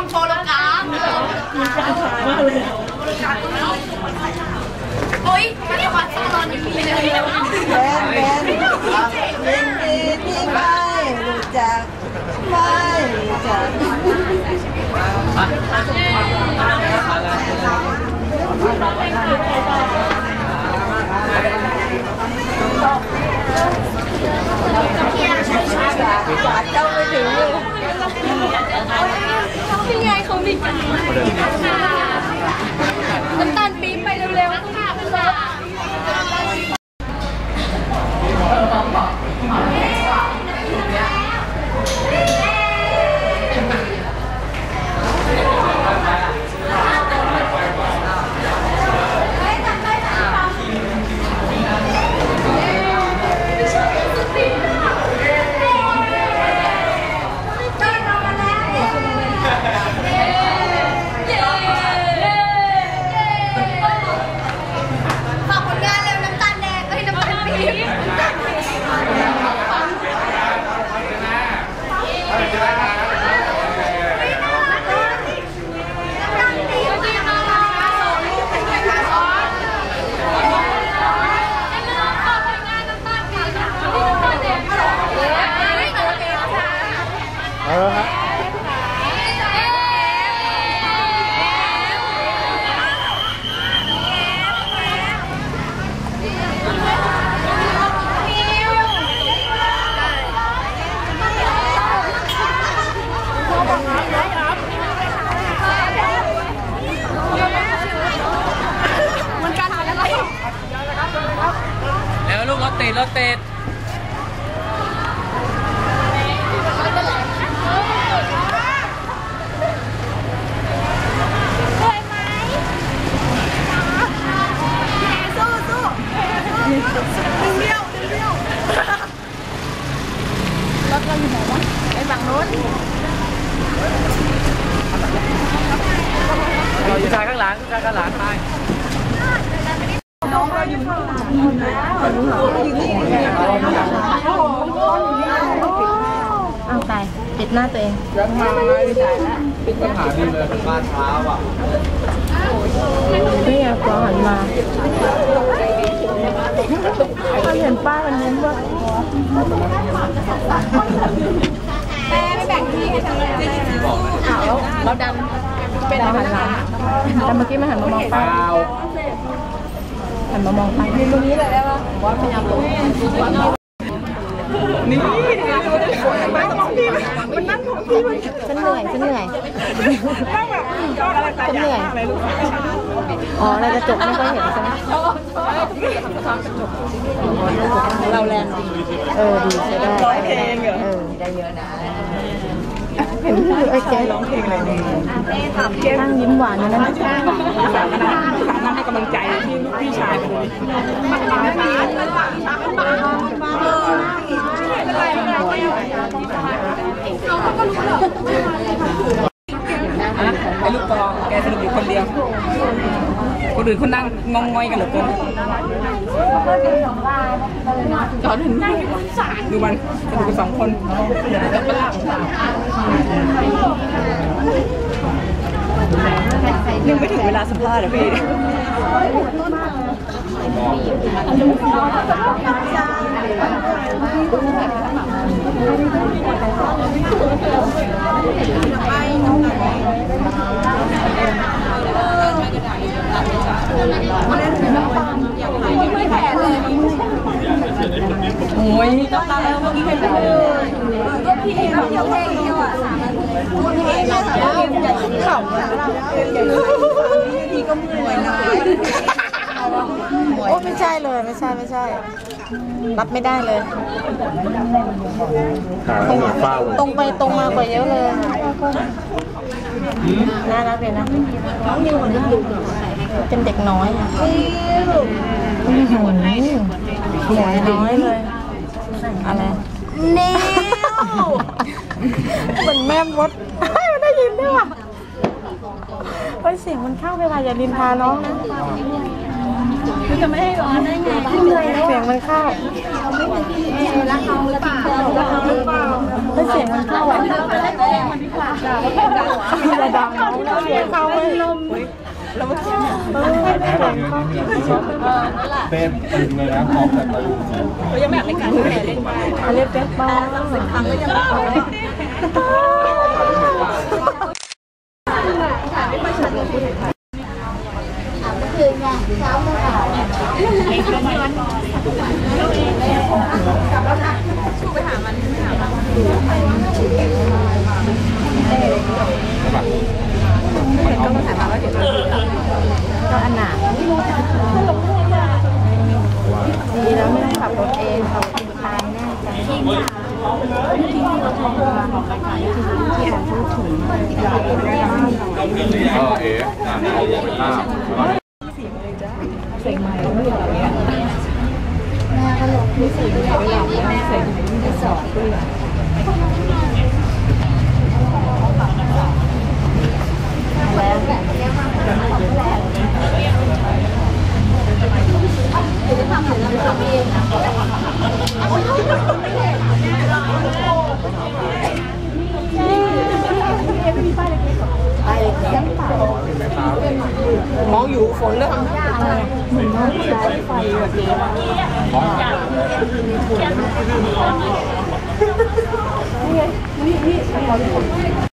ดิวเซอร์พี่ทำโชว์โลกราฟโอ้ยไม่ได้วัดตอนนี้เลยแบนแบนยินดีที่ไม่รู้จักไม่รู้จักบาดเจ้าไม่ถึงเลย พี่ไงเขามีกันน้ำตาลปี๊บไปเร็วๆค่ะขึ้นรถ ฝากผลงานเร็วน้ำตาลแดงเอ้ยน้ำตาลปี๊บมันกันอะไร แล้ว ลูกรถติดรถติด ผู้ชายข้างหลังผู้ชายข้างหลังไป เอาไปปิดหน้าตัวเองยังมาปิดปัญหาดีเลยบ้านเช้าอะนี่ไงกวางหันมาเขาเห็นป้ากันยิ้มว่าแม่ไม่แบ่งที่ให้ฉันเลยเราดำเป็นหันหลังแต่เมื่อกี้ไม่หันมามองป้าเปล่า หันมามองไปตรงนี้เลยได้ปะว่าพยายามตรงฉันเหนื่อยฉันเหนื่อยฉันเหนื่อยอ๋อในกระจกไม่ค่อยเห็นใช่ไหมเราแรงดีเออดีใช้ได้ร้อยเพลงเหรอได้เยอะนะ เห็นพี่ไอ้แกร้องเพลงอะไรเนี่ยนั่งยิ้มหวานอยู่นั่นมาให้กำลังใจที่ลูกพี่ชายไปเลยไอ้ลูกกองแกสนุกอยู่คนเดียว คนอื่นเขานั่งงองงอยกันเหลือเกินจอดถึงนั่งสารดูมันสนุกกันสองคนยังไม่ถึงเวลาสัมภาษณ์อะพี่โอ้ยต้องตามแล้วเมื่อกี้ใครพูดเลย ก็พี่เอ็มเดียวเพลงเดียวอะสามนาทีพี่เอ็มเราเอ็มจะขำอะ พี่ ก็มวยนะโอ้ไม่ใช่เลยไม่ใช่ไม่ใช่ รับไม่ได้เลยขาเหมือนป้าเลยตรงไปตรงมากว่าเยอะเลยน่ารักเลยนะเป็นเด็กน้อยอะนิวหัวน้อยเลยอะไรนิวเหมือนแม่มดเฮ้ยมันได้ยินด้วยว่ะ เฮ้ยเสียงมันเข้าไปว่าอย่าดินทาน้องนะจะไม่ให้ร้อนได้ไงเสียงมันเข้ารักเขาหรือเปล่ารักเขาหรือเปล่าเฮ้ยเสียงมันเข้าอะอย่าดังน้องนะเสียงเข้าไปลมแล้วมันเสียงเออเสียงเข้าเต้นตึงเลยนะพร้อมแต่ตะลุยเขาเรียกเป๊กบ้างก็อันหนาดีแล้วไม่ต้องขับรถเองขับรถตายแน่ ใจที่เมองอยู่ฝนเรื่องอะไรเหมือนน้องใช้ไฟแบบนี้พร้อม